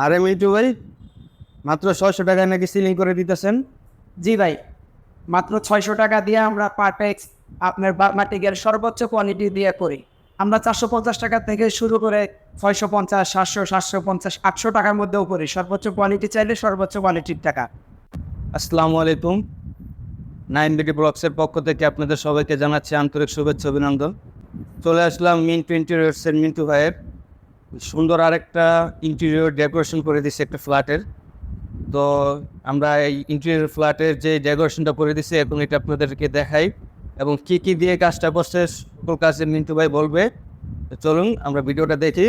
আরে মিটু ভাই মাত্র ছয়শো টাকায় নাকি সিলিং করে দিতেছেন? জি ভাই মাত্র ছয়শো টাকা দিয়ে আমরা পারফেক্ট আপনার মাটিকের সর্বোচ্চ কোয়ালিটি দিয়ে করি। আমরা চারশো পঞ্চাশ টাকা থেকে শুরু করে ছয়শো পঞ্চাশ সাতশো সাতশো পঞ্চাশ আটশো টাকার মধ্যেও করি। সর্বোচ্চ কোয়ালিটি চাইলে সর্বোচ্চ কোয়ালিটির টাকা। আসসালামু আলাইকুম। নাইন বিডি ব্লগসের পক্ষ থেকে আপনাদের সবাইকে জানাচ্ছি আন্তরিক শুভেচ্ছা অভিনন্দন। চলে আসলাম মিন্টু ইন্টেরিয়র্সের মিন্টু ভাইয়ের সুন্দর আরেকটা ইন্টেরিয়র ডেকোরেশন করে দিচ্ছে একটা ফ্ল্যাটের তো আমরা এই ইন্টেরিয়র ফ্ল্যাটের যে ডেকোরেশনটা করে দিচ্ছি এখন এটা আপনাদেরকে দেখাই এবং কি কি দিয়ে কাজটা করছে, সকল কাজে মিন্টু ভাই বলবে। চলুন, আমরা ভিডিওটা দেখি।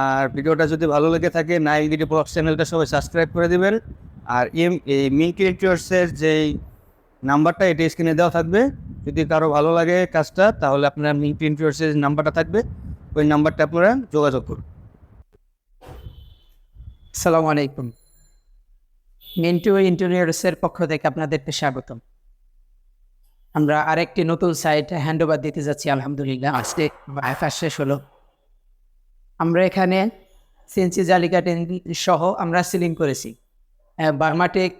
আর ভিডিওটা যদি ভালো লেগে থাকে নাইন বিডি ব্লগ চ্যানেলটা সবাই সাবস্ক্রাইব করে দেবেন। আর এম এই মিন্টু ইন্টেরিয়র্সের যেই নাম্বারটা, এটা স্ক্রিনে দেওয়া থাকবে। যদি কারও ভালো লাগে কাজটা, তাহলে আপনার মিন্টু ইন্টেরিয়র্সের নাম্বারটা থাকবে। ওই নাম্বারটা আপনারা যোগাযোগ করুন। সালাম আলাইকুম। মিন্টু ইন্টেরিয়ার্সের পক্ষ থেকে আপনাদেরকে স্বাগতম। আমরা আরেকটি নতুন সাইট হ্যান্ড ওভার দিতে যাচ্ছি, আলহামদুলিল্লাহ। আজকে আইফার শেষ হলো। আমরা এখানে সেন্সি জালিকাটেন সহ আমরা সিলিং করেছি। বার্মাটেক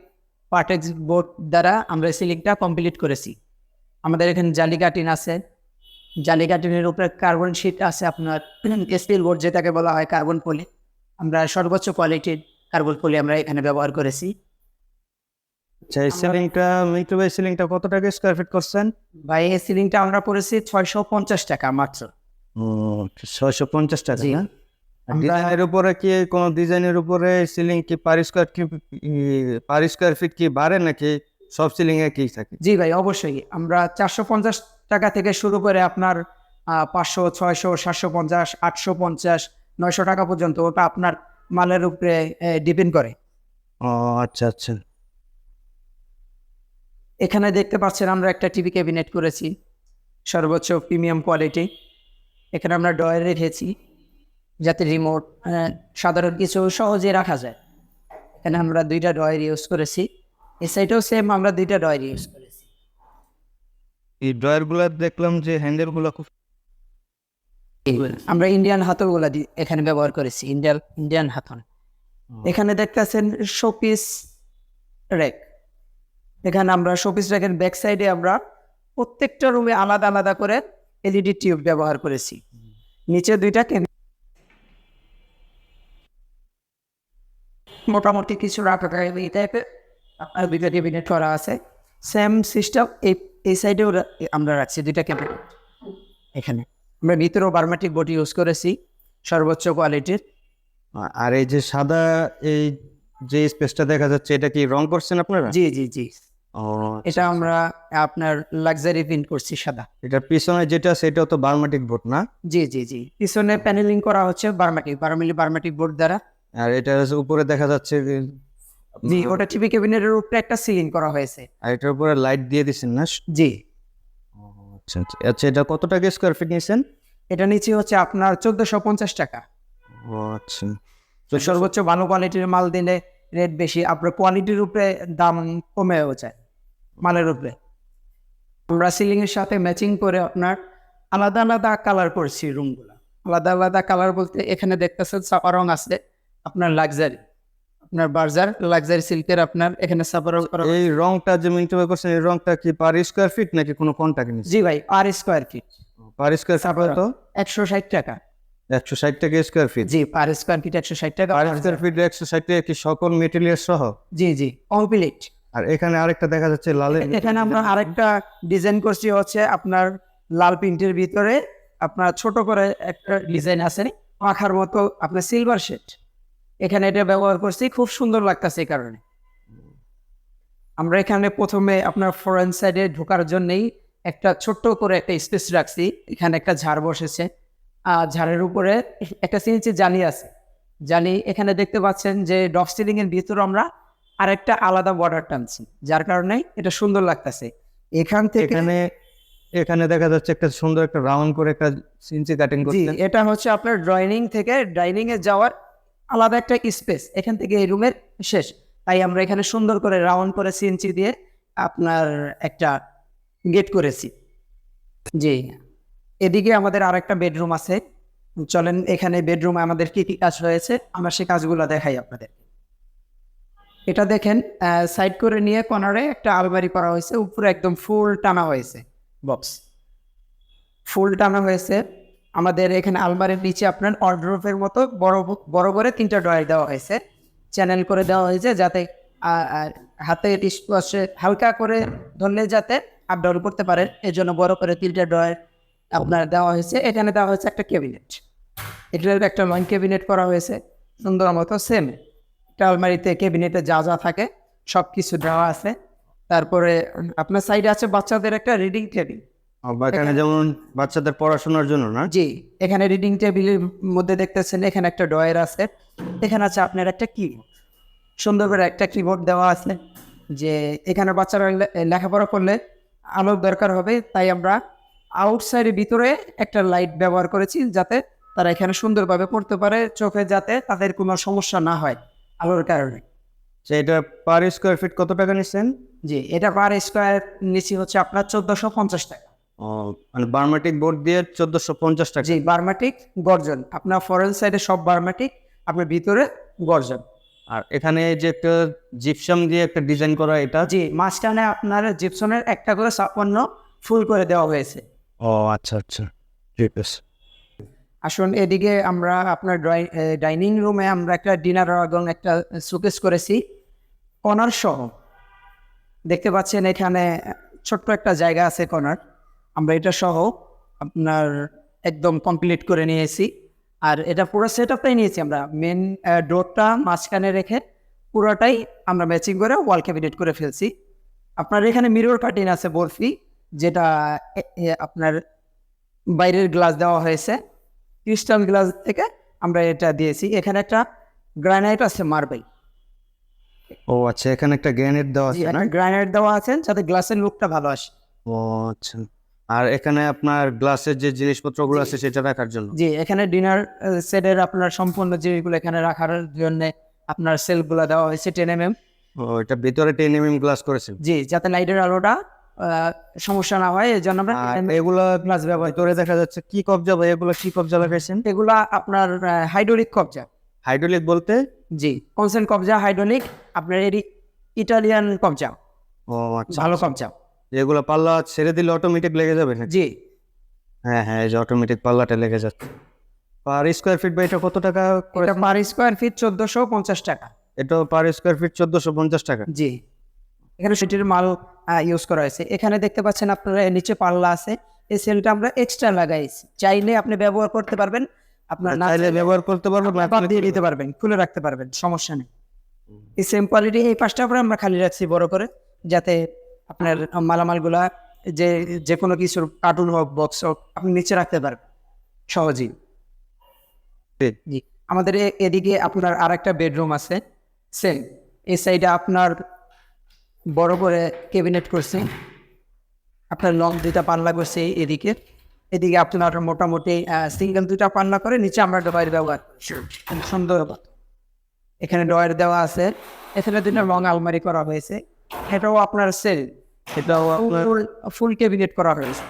পার্টেক্স বোর্ড দ্বারা আমরা সিলিংটা কমপ্লিট করেছি। আমাদের এখানে জালিকাটিন আছে। জালিকাটিনের উপরে কার্বন শিট আছে আপনার স্টিল বোর্ড যেটাকে বলা হয় কার্বন পলি আমরা সর্বোচ্চ কোয়ালিটির কার্বন পলি আমরা এখানে ব্যবহার করেছি। আচ্ছা এই সিলিংটা মিন্টু ভাই সিলিংটা কত টাকা স্কোয়ার ফিট করছেন? বা এই সিলিংটা আমরা করেছি ছয়শো পঞ্চাশ টাকা মাত্র। ছয়শো পঞ্চাশ টাকা জি। ডিজাইনের উপরে কি কোনো ডিজাইনের উপরে সিলিং কি পার স্কোয়ার কি পার স্কোয়ার ফিট কি বাড়ে নাকি সব সিলিং একই থাকে? জি ভাই অবশ্যই। আমরা চারশো পঞ্চাশ টাকা থেকে শুরু করে আপনার পাঁচশো ছয়শো সাতশো পঞ্চাশ আটশো পঞ্চাশ নয়শো টাকা পর্যন্ত ওটা আপনার মালের উপরে ডিপেন্ড করে। ও আচ্ছা আচ্ছা। এখানে দেখতে পাচ্ছেন আমরা একটা টিভি ক্যাবিনেট করেছি সর্বোচ্চ প্রিমিয়াম কোয়ালিটি এখানে আমরা ডয়ার রেখেছি যাতে রিমোট সাধারণ কিছু সহজে রাখা যায়। এখানে আমরা দুইটা ডয়ার ইউজ করেছি। এই সাইডেও সেম আমরা দুইটা ডয়ার ইউজ করেছি। এই ড্রয়ারগুলো দেখলাম যে হ্যান্ডেলগুলো খুব আমরা ইন্ডিয়ান হাতলগুলা এখানে ব্যবহার করেছি ইন্ডিয়ান ইন্ডিয়ান হাতল এখানে দেখতেছেন শোপিস র্যাক এখানে আমরা শোপিস র্যাকের ব্যাক সাইডে আমরা প্রত্যেকটা রুমে আলাদা আলাদা করে এলইডি টিউব ব্যবহার করেছি। নিচে দুইটা ক্যাবিনেট মোটামুটি কিছু রাখা এই টাইপের আপনার দুইটা ক্যাবিনেট করা আছে। সেম সিস্টেম এই এই সাইডেও আমরা রাখছি দুইটা ক্যাবিনেট এখানে। আমরা ভিতরেও বার্মাটিক বোট ইউজ করেছি সর্বোচ্চ কোয়ালিটির। আর এই যে সাদা এই যে স্পেসটা দেখা যাচ্ছে এটা কি রং করছেন আপনারা? জি জি জি। এটা আমরা আপনার লাক্সারি প্রিন্ট করছি সাদা। এটার পিছনে যেটা সেটাও তো বার্মাটিক বোর্ড না? জি জি জি। পিছনে প্যানেলিং করা হচ্ছে বার্মাটিক বার্মিলি বার্মাটিক বোর্ড দ্বারা। আর এটা উপরে দেখা যাচ্ছে জি ওটা টিভি ক্যাবিনেটের উপরে একটা সিলিং করা হয়েছে। আর এটার উপরে লাইট দিয়ে দিচ্ছেন না? জি। আচ্ছা আচ্ছা আচ্ছা এটা কত টাকা স্কোয়ার ফিট নিয়েছেন? এটা নিচে হচ্ছে আপনার চোদ্দশো পঞ্চাশ টাকা। ও আচ্ছা। তো সর্বোচ্চ ভালো কোয়ালিটির মাল দিলে রেট বেশি আপনার কোয়ালিটির উপরে দাম কমেও যায় মালের উপরে। আমরা সিলিং এর সাথে ম্যাচিং করে আপনার আলাদা আলাদা কালার করছি রুমগুলো আলাদা আলাদা কালার বলতে এখানে দেখতেছেন সাপা রং আছে আপনার লাক্সারি আপনার বার্জার লাক্সারি সিল্কের আপনার এখানে সাপা রং করা এই রংটা যে মিন্টু ভাই করছেন এই রংটা কি পার স্কোয়ার ফিট নাকি কোনো কন্টাক্ট নিচ্ছে জি ভাই আর square feet per square feet তারপরে- তো একশো ষাট টাকা। একশো ষাট টাকা স্কোয়ার ফিট জি পার স্কোয়ার ফিট একশো ষাট টাকা পার স্কোয়ার ফিট একশো ষাট টাকা কি সকল মেটেরিয়াল সহ? জি জি কমপ্লিট আর এখানে আরেকটা দেখা যাচ্ছে লালে এখানে আমরা আরেকটা ডিজাইন করছি হচ্ছে আপনার লাল প্রিন্টের ভিতরে। আপনার ছোট করে একটা ডিজাইন আছে পাখার মতো আপনার সিলভার শেড এখানে এটা ব্যবহার করছি খুব সুন্দর লাগতেছে এই কারণে। আমরা এখানে প্রথমে আপনার ফরেন সাইডে ঢোকার জন্যই একটা ছোট্ট করে একটা স্পেস রাখছি। এখানে একটা ঝাড় বসেছে। আর ঝাড়ের উপরে একটা সিঞ্চি জালি আছে। জালি এখানে দেখতে পাচ্ছেন যে ডপ সিলিং এর ভিতরে আমরা আরেকটা আলাদা বর্ডার টানছি যার কারণে এটা সুন্দর লাগতেছে। এখান থেকে এখানে এখানে দেখা যাচ্ছে একটা সুন্দর একটা রাউন্ড করে একটা সিনচি কাটিং জি করছেন এটা হচ্ছে আপনার ড্রয়িং থেকে ডাইনিং এ যাওয়ার আলাদা একটা স্পেস এখান থেকে এই রুমের শেষ। তাই আমরা এখানে সুন্দর করে রাউন্ড করে সিএনসি দিয়ে আপনার একটা গেট করেছি। জি। এদিকে আমাদের আর একটা বেডরুম আছে। চলেন, এখানে বেডরুমে আমাদের কি কি কাজ হয়েছে? আমরা সেই কাজগুলো দেখাই আপনাদের। এটা দেখেন সাইড করে নিয়ে কর্নারে একটা আলমারি করা হয়েছে। উপরে একদম ফুল টানা হয়েছে। বক্স ফুল টানা হয়েছে। আমাদের এখানে আলমারির নিচে আপনার অর্ডারফের মতো বড় বড় করে তিনটা ড্রয়ার দেওয়া হয়েছে। চ্যানেল করে দেওয়া হয়েছে যাতে হাতে স্পর্শে হালকা করে ধরলে যাতে আপ ডাউন করতে পারেন। এর জন্য বড় করে তিনটা ড্রয়ার আপনার দেওয়া হয়েছে। এখানে দেওয়া হয়েছে একটা ক্যাবিনেট এটার একটা লং ক্যাবিনেট করা হয়েছে। সুন্দর মতো সেম একটা আলমারিতে ক্যাবিনেটে যা যা থাকে সব কিছু দেওয়া আছে। তারপরে আপনার সাইডে আছে বাচ্চাদের একটা রিডিং টেবিল এখানে যেমন বাচ্চাদের পড়াশোনার জন্য না? জি এখানে রিডিং টেবিলের মধ্যে দেখতেছেন এখানে একটা ড্রয়ার আছে এখানে আছে আপনার একটা কিবোর্ড সুন্দর করে একটা কিবোর্ড দেওয়া আছে যে এখানে বাচ্চারা লেখাপড়া করলে আলোর দরকার হবে তাই আমরা আউটসাইডের ভিতরে একটা লাইট ব্যবহার করেছি যাতে তারা এখানে সুন্দরভাবে পড়তে পারে চোখে যাতে তাদের কোনো সমস্যা না হয় আলোর কারণে। যে এটা পার স্কোয়ার ফিট কত টাকা নিচ্ছেন? জি এটা পার স্কোয়ার নিচে হচ্ছে আপনার চোদ্দোশো পঞ্চাশ টাকা। মানে বার্মাটিক বোর্ড দিয়ে চোদ্দোশো পঞ্চাশ টাকা। জি বার্মাটিক গর্জন। আপনার ফরেন সাইডে সব বার্মাটিক আপনার ভিতরে গর্জন। আর এখানে যে একটা জিপসাম দিয়ে একটা ডিজাইন করা এটা? জি মাঝখানে আপনার জিপসনের একটা করে ছাপ্পান্ন ফুল করে দেওয়া হয়েছে। ও আচ্ছা আচ্ছা। ঠিক আছে। আসুন এদিকে আমরা আপনার ডাইনিং রুমে আমরা একটা ডিনার এবং একটা শোকেস করেছি। কর্নার সহ। দেখতে পাচ্ছেন এখানে ছোট্ট একটা জায়গা আছে কর্নার আমরা এটা সহ আপনার একদম কমপ্লিট করে নিয়েছি। আর এটা পুরো সেট আপটাই নিয়েছি আমরা। মেন ডোরটা মাঝখানে রেখে পুরোটাই আমরা ম্যাচিং করে ওয়াল ক্যাবিনেট করে ফেলছি। আপনার এখানে মিরর কাটিং আছে বরফি যেটা আপনার বাইরের গ্লাস দেওয়া হয়েছে। ক্রিস্টাল গ্লাস থেকে আমরা এটা দিয়েছি। এখানে একটা গ্রানাইট আছে মার্বেল ও আচ্ছা এখানে একটা গ্রানাইট দেওয়া আছে না? গ্রানাইট দেওয়া আছে যাতে গ্লাসের লুকটা ভালো আসে। ও আচ্ছা। আর এখানে আপনার গ্লাসের যে জিনিসপত্রগুলো আছে সেটা রাখার জন্য। জি এখানে ডিনার সেটের আপনার সম্পূর্ণ জিনিসগুলো এখানে রাখার জন্য আপনার সেলগুলো দেওয়া হয়েছে টেন এম এম ও এটা ভিতরে টেন এম এম গ্লাস করেছেন। জি যাতে লাইটের আলোটা সমস্যা না হয় এই জন্য আমরা এগুলো গ্লাস ব্যবহার করে দেখা যাচ্ছে কি কবজা ভাই এগুলো কি কবজা লাগাইছেন? এগুলা আপনার হাইড্রোলিক কবজা। হাইড্রোলিক বলতে? জি কনসেন্ট কবজা হাইড্রোলিক আপনার এটি ইটালিয়ান কবজা। ও আচ্ছা ভালো কবজা। এগুলো পাল্লা ছেড়ে দিলে অটোমেটিক লেগে যাবে না জি। হ্যাঁ হ্যাঁ এই যে অটোমেটিক পাল্লাটা লেগে যাচ্ছে। পার স্কোয়ার ফিট বা এটা কত টাকা করে এটা পার স্কোয়ার ফিট চোদ্দোশো পঞ্চাশ টাকা। এটা পার স্কোয়ার ফিট চোদ্দশো পঞ্চাশ টাকা? জি। এখানে সেটির মাল ইউজ করা হয়েছে। এখানে দেখতে পাচ্ছেন আপনারা নিচে পাল্লা আছে। এই সেলটা আমরা এক্সট্রা লাগাইছি। চাইলে আপনি ব্যবহার করতে পারবেন। আপনার না চাইলে ব্যবহার করতে পারব না বাদ দিয়ে দিতে পারবেন খুলে রাখতে পারবেন সমস্যা নেই। এই সেম কোয়ালিটি এই পাঁচটা করে আমরা খালি রাখছি বড় করে যাতে আপনার মালামালগুলা যে যে কোনো কিছুর কার্টুন হোক বক্স হোক আপনি নিচে রাখতে পারবেন সহজেই। জি। আমাদের এ- এদিকে আপনার আর একটা বেডরুম আছে সেম এই সাইডে আপনার বড় করে ক্যাবিনেট করছে আপনার লং দুইটা পাল্লা করছে এদিকে। এদিকে আপনার মোটামুটি সিঙ্গেল দুইটা পাল্লা করে নিচে আমরা ডয়ের ব্যবহার সুন্দর। এখানে ডয়ের দেওয়া আছে। এখানে দুটো লং আলমারি করা হয়েছে। এটাও আপনার সেল সেটাও আপনার ফুল ক্যাবিনেট করা হয়েছে।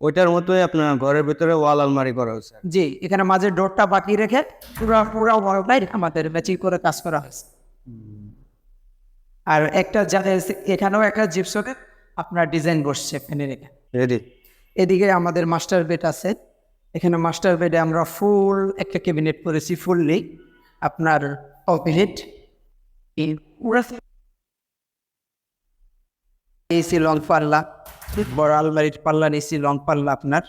ওইটার মতোই আপনার ঘরের ভিতরে ওয়াল আলমারি করা হয়েছে জি এখানে মাঝে ডোরটা বাকি রেখে পুরো পুরো ওয়ালটাই আমাদের ম্যাচিং করে কাজ করা হয়েছে। আর একটা এখানেও একটা জিপসনে আপনার ডিজাইন বসছে ফ্যানের এখানে। রেডি। এদিকে আমাদের মাস্টার বেড আছে। এখানে মাস্টার বেডে আমরা ফুল একটা ক্যাবিনেট করেছি ফুললি আপনার কমপ্লিট এসি লং পাল্লা, বড় আলমারির পাল্লা নিয়েছি, লং পাল্লা আপনার।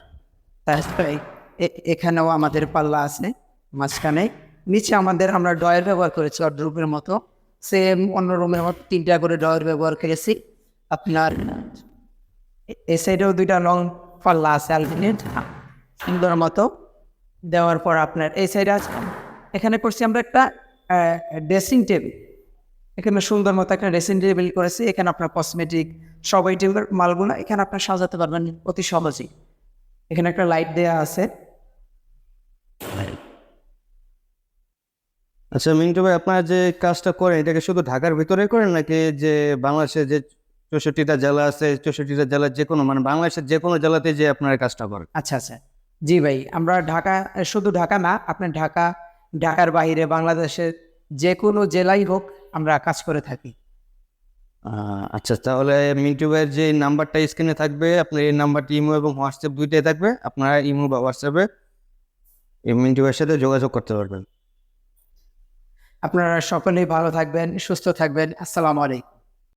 এখানেও আমাদের পাল্লা আছে, মাঝখানে। নিচে আমাদের আমরা ডয়ের ব্যবহার করেছি অর্ধ রুমের মতো। সেম অন্য রুমের মতো তিনটা করে ডয়ের ব্যবহার করেছি। আপনার এ- সাইডেও দুইটা লং পাল্লা আছে আলটিনেট সুন্দর মতো। দেওয়ার পর আপনার এই সাইডে আছে। এখানে করছি আমরা একটা ড্রেসিং টেবিল। এখানে সুন্দর মতো একটা ড্রেসিং টেবিল করেছি এখানে আপনার কসমেটিক সব আইটেমের মালগুলো এখানে আপনার সাজাতে পারবেন অতি সহজেই। এখানে একটা লাইট দেওয়া আছে। আচ্ছা মিন্টু ভাই আপনার যে কাজটা করেন এটাকে শুধু ঢাকার ভিতরে করেন নাকি যে বাংলাদেশে যে চৌষট্টিটা জেলা আছে চৌষট্টিটা জেলার যে কোনো মানে বাংলাদেশের যে কোনো জেলাতে যে আপনার কাজটা করেন? আচ্ছা আচ্ছা। জি ভাই আমরা ঢাকা শুধু ঢাকা না আপনার ঢাকা ঢাকার বাইরে বাংলাদেশের যে কোনো জেলাই হোক আমরা কাজ করে থাকি। আচ্ছা তাহলে মিউটিউবের যে নাম্বারটা স্ক্রিনে থাকবে আপনার এই নাম্বারটি ইমো এবং হোয়াটসঅ্যাপ দুইটাই থাকবে। আপনারা ইমো বা হোয়াটসঅ্যাপে ভাইয়ের সাথে যোগাযোগ করতে পারবেন। আপনারা সকলেই ভালো থাকবেন সুস্থ থাকবেন। আসসালামু আলাইকুম।